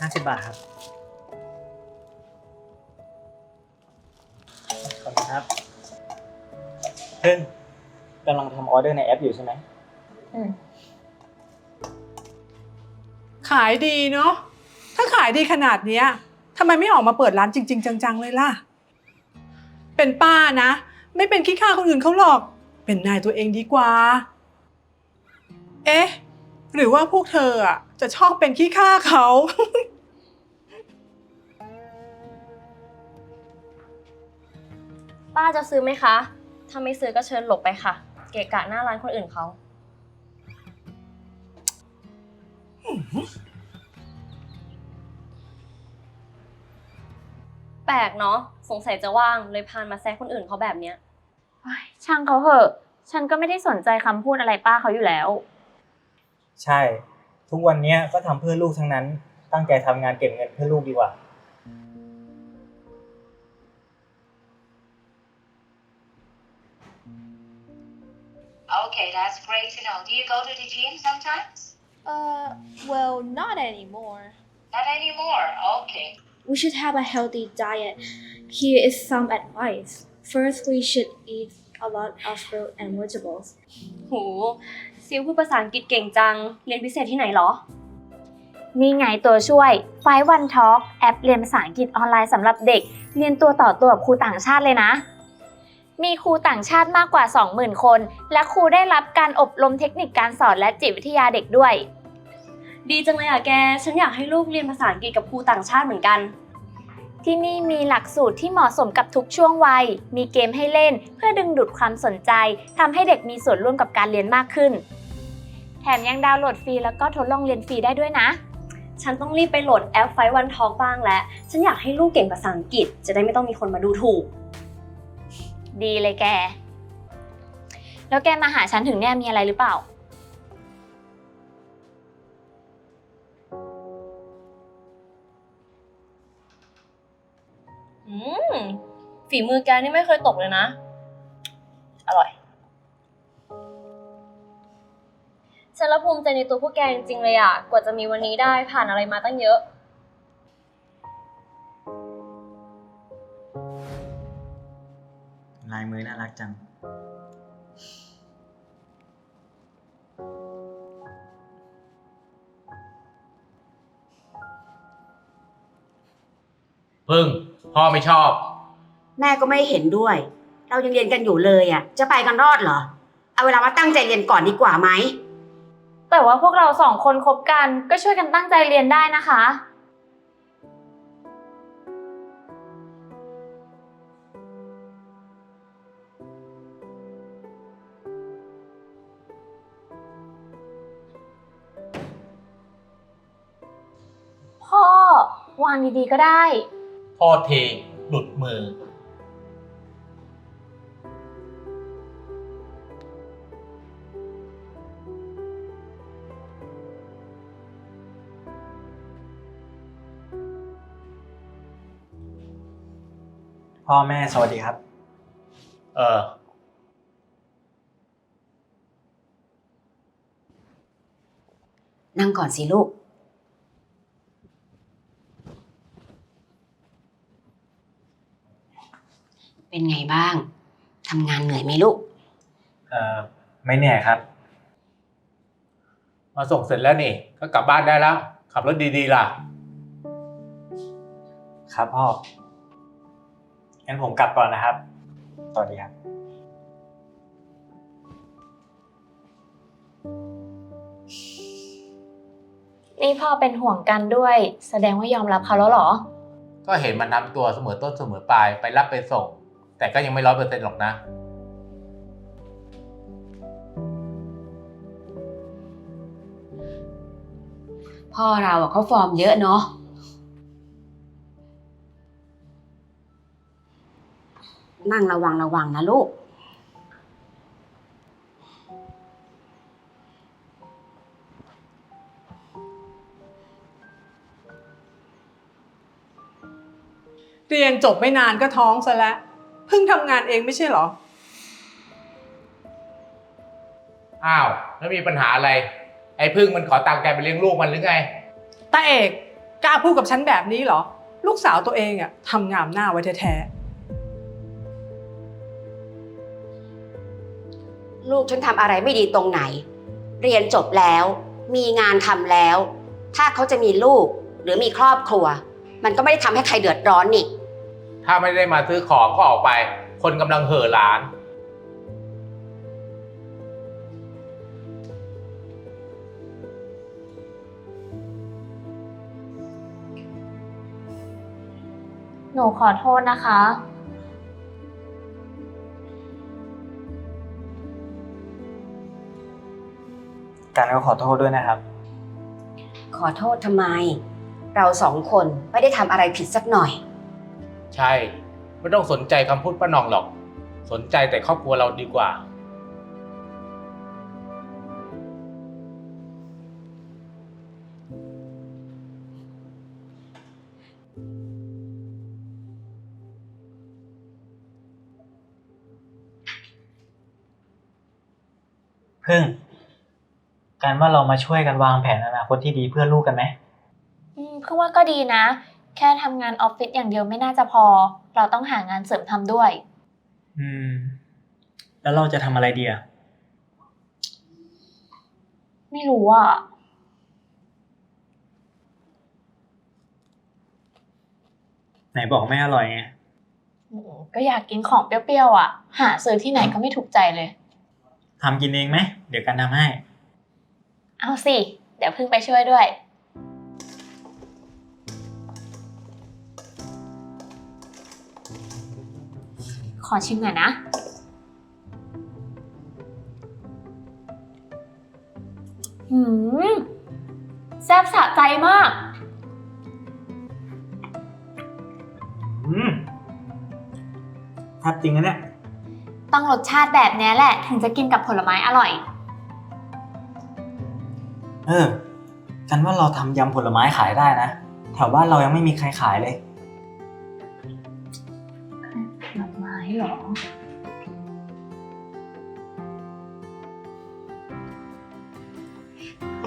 ห้าสิบบาทครับ ขอบคุณครับเพิ่งกำลังทำออเดอร์ในแอปอยู่ใช่ไหม ขายดีเนาะ ถ้าขายดีขนาดเนี้ยทำไมไม่ออกมาเปิดร้านจริง ๆ จัง ๆ เลยล่ะ เป็นป้านะ ไม่เป็นขี้ข้าคนอื่นเขาหรอก เป็นนายตัวเองดีกว่า เอ๊ะ หรือว่าพวกเธออะจะชอบเป็นขี้ข้าเขา ป้าจะซื้อไหมคะ ถ้าไม่ซื้อก็เชิญหลบไปค่ะ เกะกะหน้าร้านคนอื่นเขา แปลกเนาะ สงสัยจะว่างเลยพานมาแซะคนอื่นเขาแบบเนี้ยเฮ้ยช่างเขาเหอะ ฉันก็ไม่ได้สนใจคำพูดอะไรป้าเขาอยู่แล้ว ใช่ ทุกวันเนี้ยก็ทำเพื่อลูกทั้งนั้น ตั้งใจทำงานเก็บเงินเพื่อลูกดีกว่า Okay, that's great to know. Do you go to the gym sometimes? Uh, well, not anymore. Not anymore. Okay. We should have a healthy diet. Here is some advice. First, we should eat a lot of fruit and vegetables. โหซิลพูดภาษาอังกฤษเก่งจัง เรียนพิเศษที่ไหนเหรอ นี่ไงตัวช่วยไฟวันทอ k แอปเรียนภาษาอังกฤษออนไลน์สำหรับเด็ก เรียนตัวต่อตัวกับครูต่างชาติเลยนะ มีครูต่างชาติมากกว่า 20,000 คน และครูได้รับการอบรมเทคนิคการสอนและจิตวิทยาเด็กด้วย ดีจังเลยอะแก ฉันอยากให้ลูกเรียนภาษาอังกฤษกับครูต่างชาติเหมือนกัน ที่นี่มีหลักสูตรที่เหมาะสมกับทุกช่วงวัย มีเกมให้เล่น เพื่อดึงดูดความสนใจทำให้เด็กมีส่วนร่วมกับการเรียนมากขึ้น แถมยังดาวน์โหลดฟรีแล้วก็ทดลองเรียนฟรีได้ด้วยนะ ฉันต้องรีบไปโหลดแอปไฟวันทอกบ้างแล้ว ฉันอยากให้ลูกเก่งภาษาอังกฤษ จะได้ไม่ต้องมีคนมาดูถูก ดีเลยแก แล้วแกมาหาฉันถึงเนี่ยมีอะไรหรือเปล่า อืม ฝีมือแกนี่ไม่เคยตกเลยนะ อร่อย ฉันละภูมิใจในตัวพวกแกจริงๆเลยอะ กว่าจะมีวันนี้ได้ผ่านอะไรมาตั้งเยอะ ลายมือน่ารักจัง พึ่ง พ่อไม่ชอบ แม่ก็ไม่เห็นด้วย เรายังเรียนกันอยู่เลยอะ จะไปกันรอดเหรอ เอาเวลามาตั้งใจเรียนก่อนดีกว่าไหม แต่ว่าพวกเราสองคนคบกันก็ช่วยกันตั้งใจเรียนได้นะคะ วางดีๆก็ได้ พ่อเทหลุดมือ พ่อแม่สวัสดีครับ เออ นั่งก่อนสิลูก เป็นไงบ้างทำงานเหนื่อยไหมลูก เอ่อไม่เหนื่อยครับ มาส่งเสร็จแล้วนี่ ก็กลับบ้านได้แล้ว ขับรถดีๆล่ะ ครับพ่อ งั้นผมกลับก่อนนะครับ สวัสดีครับ นี่พ่อเป็นห่วงกันด้วย แสดงว่ายอมรับเขาแล้วเหรอ ก็เห็นมันทำตัวเสมอต้นเสมอปลายไปรับไปส่ง แต่ก็ยังไม่ร้อยเปอร์เซ็นต์หรอกนะ พ่อเราอะเขาฟอร์มเยอะเนาะ นั่งระวังระวังนะลูก เรียนจบไม่นานก็ท้องซะแล้ว เพิ่งทำงานเองไม่ใช่เหรอ อ้าว แล้วมีปัญหาอะไร ไอ้พึ่งมันขอตังค์แกไปเลี้ยงลูกมันหรือไง ตาเอกกล้าพูดกับฉันแบบนี้เหรอ ลูกสาวตัวเองอะทำงามหน้าไว้แท้ลูกฉันทำอะไรไม่ดีตรงไหน เรียนจบแล้ว มีงานทำแล้ว ถ้าเขาจะมีลูกหรือมีครอบครัว มันก็ไม่ได้ทำให้ใครเดือดร้อนนี่ ถ้าไม่ได้มาซื้อของก็ออกไป คนกำลังเห่อร้าน หนูขอโทษนะคะ การก็ขอโทษด้วยนะครับ ขอโทษทำไม เราสองคนไม่ได้ทำอะไรผิดสักหน่อย ใช่ ไม่ต้องสนใจคำพูดป้าหนองหรอก สนใจแต่ครอบครัวเราดีกว่า พึ่ง การว่าเรามาช่วยกันวางแผนอนาคตที่ดีเพื่อลูกกันไหม อืมเพิ่งว่าก็ดีนะ แค่ทำงานออฟฟิศอย่างเดียวไม่น่าจะพอ เราต้องหางานเสริมทำด้วย อืม แล้วเราจะทำอะไรดีอะไม่รู้อะ ไหนบอกไม่อร่อยไง อืมก็อยากกินของเปรี้ยวๆอะ หาซื้อที่ไหนก็ไม่ถูกใจเลย ทำกินเองไหม เดี๋ยวกันทำให้ เอาสิ เดี๋ยวเพิ่งไปช่วยด้วย อชิมหน่อยนะ หืม แซ่บสะใจมาก อืมทับจริงนะเนี่ย ต้องรสชาติแบบเนี้ยแหละ ถึงจะกินกับผลไม้อร่อย เออกันว่าเราทำยำผลไม้ขายได้นะ แถวบ้านเรายังไม่มีใครขายเลย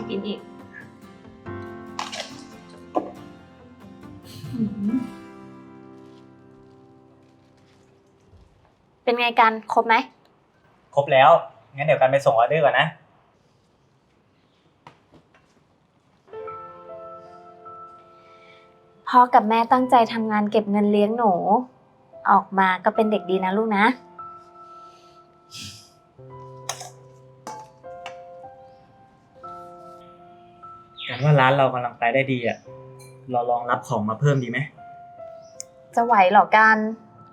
กินอีกหืมเป็นไงกัน ครบไหม ครบแล้ว งั้นเดี๋ยวกันไปส่งออเดอร์ก่อนนะ พ่อกับแม่ตั้งใจทำงานเก็บเงินเลี้ยงหนู ออกมาก็เป็นเด็กดีนะลูกนะ ว่าร้านเรากำลังไปได้ดีอะ เราลองรับของมาเพิ่มดีไหม จะไหวเหรอกัน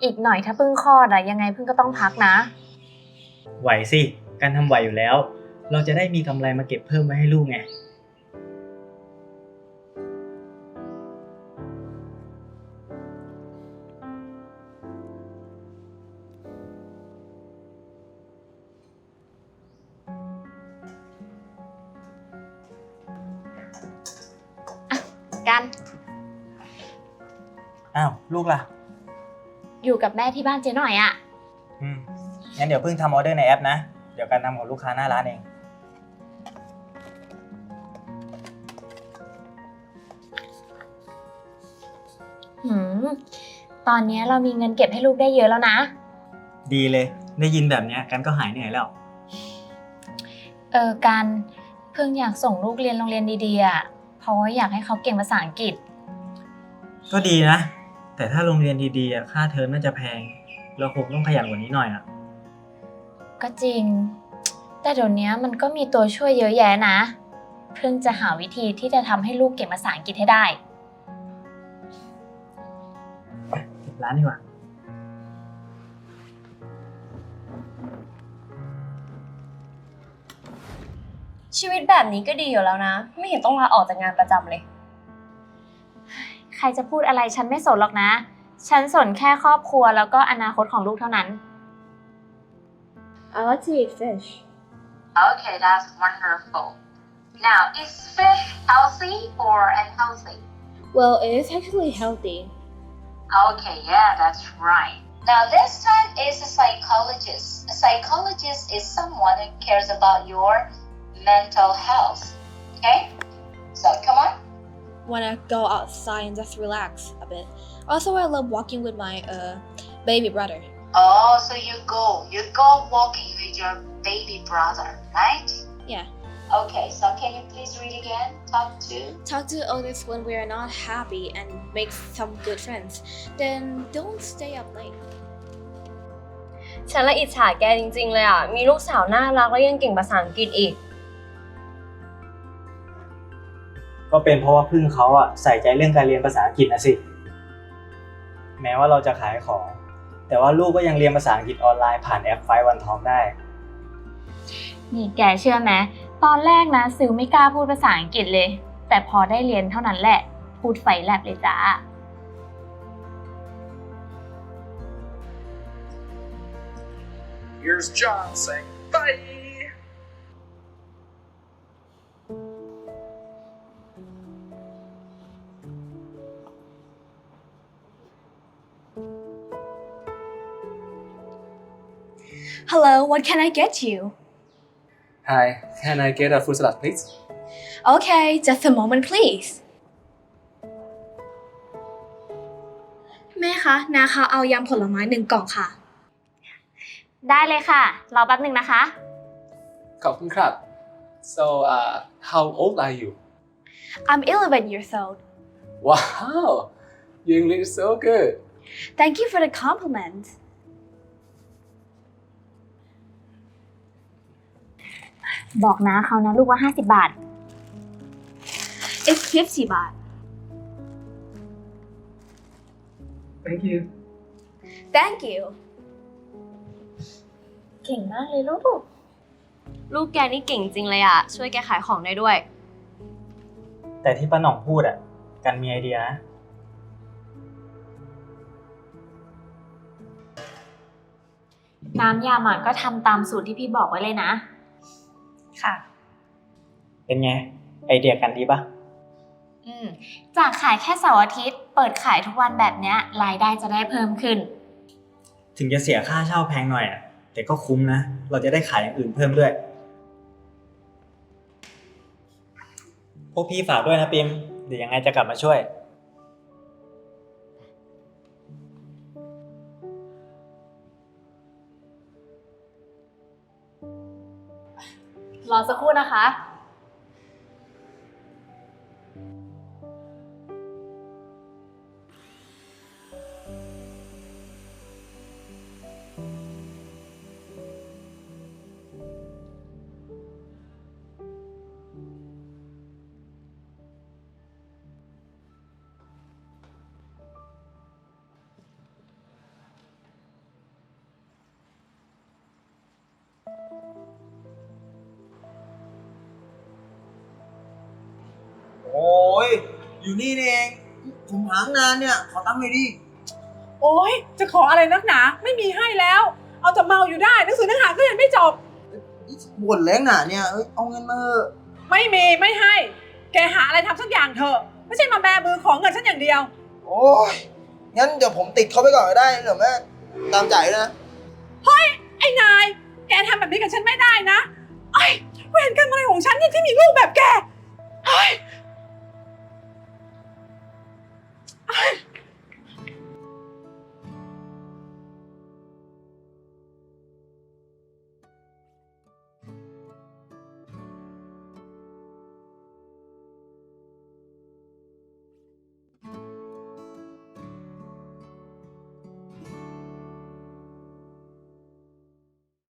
อีกหน่อยถ้าเพิ่งคลอดอะยังไงเพิ่งก็ต้องพักนะ ไหวสิ การทำไหวอยู่แล้ว เราจะได้มีกำไรมาเก็บเพิ่มไว้ให้ลูกไง กัน อ้าว ลูกล่ะ อยู่กับแม่ที่บ้านเจ๊หน่อยอะอืม งั้นเดี๋ยวเพิ่งทำออเดอร์ในแอปนะ เดี๋ยวการทำของลูกค้าหน้าร้านเอง หืม ตอนนี้เรามีเงินเก็บให้ลูกได้เยอะแล้วนะ ดีเลย ได้ยินแบบเนี้ยกันก็หายเหนื่อยแล้ว เออกันเพิ่งอยากส่งลูกเรียนโรงเรียนดีๆอะ เพราะว่าอยากให้เขาเก่งภาษาอังกฤษ ก็ดีนะ แต่ถ้าโรงเรียนดีๆอะค่าเทอมน่าจะแพง เราคงต้องขยันกว่านี้หน่อยอะก็จริง แต่เดี๋ยวนี้มันก็มีตัวช่วยเยอะแยะนะ เพิ่งจะหาวิธีที่จะทำให้ลูกเก่งภาษาอังกฤษให้ได้เก็บร้านดีกว่า ชีวิตแบบนี้ก็ดีอยู่แล้วนะ ไม่เห็นต้องลาออกจากงานประจำเลย ใครจะพูดอะไรฉันไม่สนหรอกนะ ฉันสนแค่ครอบครัวแล้วก็อนาคตของลูกเท่านั้น I like to eat fish. Okay, that's wonderful. Now, is fish healthy or unhealthy? Well, it is actually healthy. Okay, yeah, that's right. Now, this time is a psychologist. A psychologist is someone who cares about your mental health. Okay? So, come on. wanna go outside and just relax a bit. Also, I love walking with my uh, baby brother. Oh, so you go, you go walking with your baby brother, right? Yeah. Okay, so can you please read again? Talk to. Talk to others when we are not happy and make some good friends. Then don't stay up late. ฉันละอิจฉาแกจริงๆเลยอ่ะ มีลูกสาวน่ารักแล้วยังเก่งภาษาอังกฤษอีก ก็เป็นเพราะว่าพึ่งเขาอะใส่ใจเรื่องการเรียนภาษาอังกฤษนะสิ แม้ว่าเราจะขายของ แต่ว่าลูกก็ยังเรียนภาษาอังกฤษออนไลน์ผ่านแอปไฟวันทองได้ นี่แกเชื่อไหมตอนแรกนะซิลไม่กล้าพูดภาษาอังกฤษเลย แต่พอได้เรียนเท่านั้นแหละ พูดไฟแลบเลยจ้า Here's John saying bye. Hello, what can I get you? Hi, can I get a fruit salad, please? Okay, just a moment, please. แม่คะนาคะเอายำผลไม้หนึ่งกล่องค่ะ ได้เลยค่ะ รอแป๊บหนึ่งนะคะ ขอบคุณครับ So, uh, how old are you? I'm 11 years old. Wow, your English is so good. Thank you for the compliment. บอกนะเขานะลูกว่า 50 บาท It's 50 baht. Thank you. Thank you. เก่งมากเลยลูก ลูกแกนี่เก่งจริงเลยอะช่วยแกขายของได้ด้วย แต่ที่ป้าหน่องพูดอะกันมีไอเดียนะ น้ำยำอะก็ทำตามสูตรที่พี่บอกไว้เลยนะ ค่ะ เป็นไง ไอเดียกันดีปะอืมจากขายแค่เสาร์อาทิตย์ เปิดขายทุกวันแบบเนี้ยรายได้จะได้เพิ่มขึ้น ถึงจะเสียค่าเช่าแพงหน่อยอะแต่ก็คุ้มนะ เราจะได้ขายอย่างอื่นเพิ่มด้วย พวกพี่ฝากด้วยนะปิมเดี๋ยวยังไงจะกลับมาช่วย รอสักครู่นะคะ โอ้ยอยู่นี่นี่เอง ผมหาตั้งนานเนี่ย ขอตั้งหน่อยดิ โอ้ยจะขออะไรนักหนา ไม่มีให้แล้ว เอาแต่เมาอยู่ได้หนังสือเนื้อหาก็ยังไม่จบ นี่บ่นแรงหนาเนี่ยเอ้ยเอาเงินมาเถอะไม่มีไม่ให้ แกหาอะไรทำสักอย่างเถอะ ไม่ใช่มาแบมือของเงินฉันอย่างเดียว โอ้ยงั้นเดี๋ยวผมติดเขาไปก่อนก็ได้เดี๋ยวแม่ตามใจายด้วยนะ ไอ้นาย แกทำแบบนี้กับฉันไม่ได้นะไอ้เวรกรรมอะไร